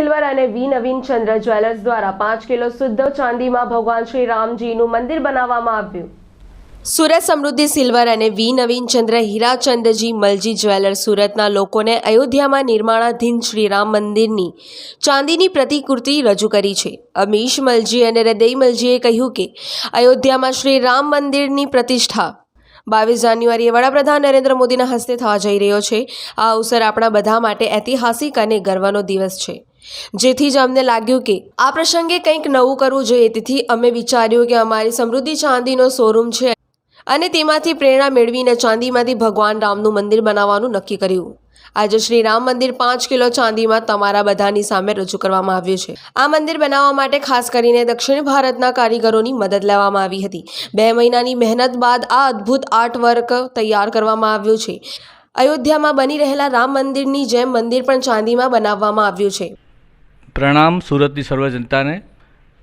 અને વી નવીન ચંદ્ર જ્વેલર્સ દ્વારા પાંચ કિલો શુદ્ધ ચાંદીમાં ભગવાન શ્રી રામજીનું મંદિર બનાવવામાં આવ્યું. સુરત સમૃદ્ધિ સિલ્વર અને વી નવીન ચંદ્ર હીરાચંદજી મલજી જ્વેલર સુરતના લોકોને અયોધ્યામાં નિર્માણાધીન શ્રીરામ મંદિરની ચાંદીની પ્રતિકૃતિ રજૂ કરી છે. અમીશ મલજી અને હૃદય મલજીએ કહ્યું કે અયોધ્યામાં શ્રી રામ મંદિરની પ્રતિષ્ઠા. બાવીસ જાન્યુઆરીએ વડાપ્રધાન નરેન્દ્ર મોદીના હસ્તે થવા જઈ રહ્યો છે. આ અવસર આપણા બધા માટે ઐતિહાસિક અને ગર્વનો દિવસ છે. જેથી જ અમને લાગ્યું કે આ પ્રસંગે કંઈક નવું કરવું જોઈએ. તેથી અમે વિચાર્યું કે અમારી સમૃદ્ધિ ચાંદીનો શોરૂમ છે અને તેમાંથી પ્રેરણા મેળવીને ચાંદીમાંથી ભગવાન રામનું મંદિર બનાવવાનું નક્કી કર્યું. આજે શ્રી રામ મંદિર પાંચ કિલો ચાંદીમાં તમારા બધાની સામે રજૂ કરવામાં આવ્યું છે. આ મંદિર બનાવવા માટે ખાસ કરીને દક્ષિણ ભારતના કારીગરોની મદદ લેવામાં આવી હતી. બે મહિનાની મહેનત બાદ આ અદ્ભુત આર્ટ વર્ક તૈયાર કરવામાં આવ્યું છે. અયોધ્યામાં બની રહેલા રામ મંદિરની જેમ મંદિર પણ ચાંદીમાં બનાવવામાં આવ્યું છે. પ્રણામ સુરતની સર્વ જનતાને.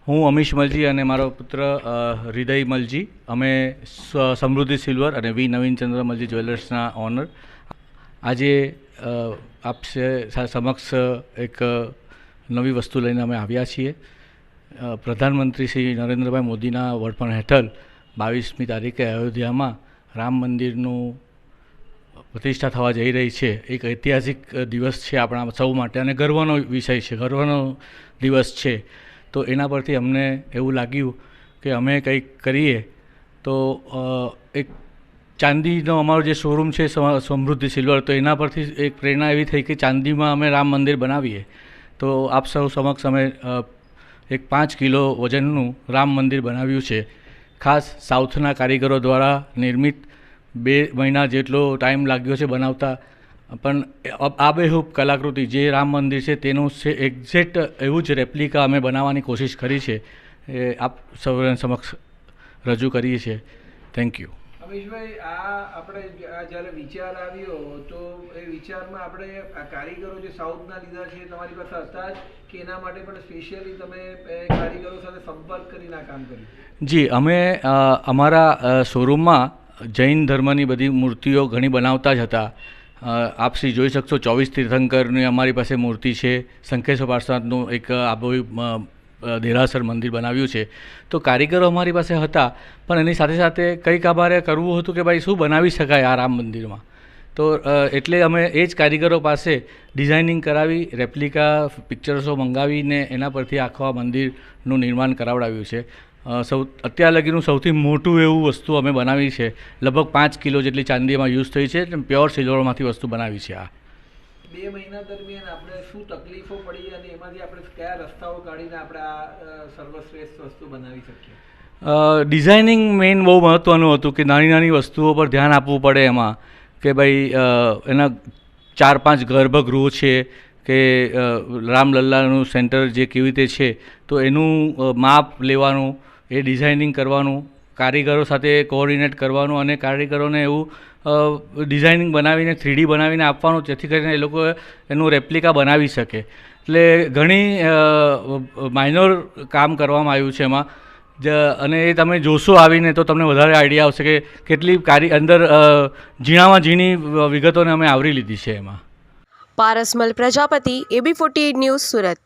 હું અમીશ મલજી અને મારો પુત્ર હૃદય મલજી. અમે સમૃદ્ધિ સિલ્વર અને વી નવીનચંદ્ર મલજી જ્વેલર્સના ઓનર. આજે અ, આપ સે- સા- સમક્ષ એક નવી વસ્તુ લઈને અમે આવ્યા છીએ. પ્રધાનમંત્રી શ્રી નરેન્દ્રભાઈ મોદીના વડપણ હેઠળ બાવીસમી તારીખે અયોધ્યામાં રામ મંદિરનું પ્રતિષ્ઠા થવા જઈ રહી છે. એક ઐતિહાસિક દિવસ છે આપણા સૌ માટે અને ગર્વનો વિષય છે. ગર્વનો દિવસ છે. તો એના પરથી અમને એવું લાગ્યું કે અમે કંઈક કરીએ તો એક ચાંદીનો અમારો જે શોરૂમ છે સમ- સમૃદ્ધિ સિલ્વર, તો એના પરથી એક પ્રેરણા એવી થઈ કે ચાંદીમાં અમે રામ મંદિર બનાવીએ. તો આપ સૌ સમક્ષ અમે એક પાંચ કિલો વજનનું રામ મંદિર બનાવ્યું છે. ખાસ સાઉથના કારીગરો દ્વારા નિર્મિત બે મહિના જેટલો ટાઈમ લાગ્યો છે બનાવતા. પણ આબેહૂબ કલાકૃતિ જે રામ મંદિર છે તેનું છે એક્ઝેક્ટ એવું જ રેપ્લિકા અમે બનાવવાની કોશિશ કરી છે. એ આપ સૌને સમક્ષ રજૂ કરીએ છીએ. થેન્ક યુ અમીશભાઈ આ આપણે આ જ્યારે વિચાર આવ્યો તો એ વિચારમાં આપણે આ કારીગરો જે સાઉથના લીધા છે તમારી પાસે હતા જ કે એના માટે પણ સ્પેશિયલી તમે કારીગરો સાથે સંપર્ક કરીને આ કામ કર્યું? જી અમે અમારા શોરૂમમાં જૈન ધર્મની બધી મૂર્તિઓ ઘણી બનાવતા જ હતા. આપ જોઈ શકશો, ચોવીસ તીર્થંકરની અમારી પાસે મૂર્તિ છે. શંખેશ્વર પાર્શ્વનાથનું એક આબોઈ દેરાસર મંદિર બનાવ્યું છે. તો કારીગરો અમારી પાસે હતા, પણ એની સાથે સાથે કંઈક અમારે કરવું હતું કે ભાઈ શું બનાવી શકાય આ રામ મંદિરમાં? તો એટલે અમે એ જ કારીગરો પાસે ડિઝાઇનિંગ કરાવી, રેપ્લિકા, પિક્ચર્સો મંગાવીને એના પરથી આખા મંદિરનું નિર્માણ કરાવડાવ્યું છે. સૌ અત્યાર લગીનું સૌથી મોટું એવું વસ્તુ અમે બનાવી છે. લગભગ પાંચ કિલો જેટલી ચાંદી એમાં યુઝ થઈ છે પ્યોર સિલ્વરમાંથી વસ્તુ બનાવી છે આ. બે મહિના દરમિયાન આપણે શું તકલીફો પડી અને એમાંથી આપણે કયા રસ્તાઓ કાઢીને આપણે આ સર્વશ્રેષ્ઠ વસ્તુ બનાવી શકીએ? ડિઝાઇનિંગ મેઇન બહુ મહત્ત્વનું હતું કે નાની નાની વસ્તુઓ પર ધ્યાન આપવું પડે એમાં. કે ભાઈ એના ચાર પાંચ ગર્ભગૃહ છે કે રામલલ્લાનું સેન્ટર જે કેવી રીતે છે, તો એનું માપ લેવાનું, એ ડિઝાઇનિંગ કરવાનું, કારીગરો સાથે કોઓર્ડિનેટ કરવાનું અને કારીગરોને એવું ડિઝાઇનિંગ બનાવીને, થ્રીડી બનાવીને આપવાનું, જેથી કરીને એ લોકો એનું રેપ્લિકા બનાવી શકે. એટલે ઘણી માઇનોર કામ કરવામાં આવ્યું છે એમાં. જ, અને એ તમે જોશો આવીને, તો તમને વધારે આઈડિયા આવશે કે કેટલી કારી, અંદર ઝીણામાં ઝીણી વિગતોને અમે આવરી લીધી છે એમાં. Parasmal Prajapati AB forty news Surat.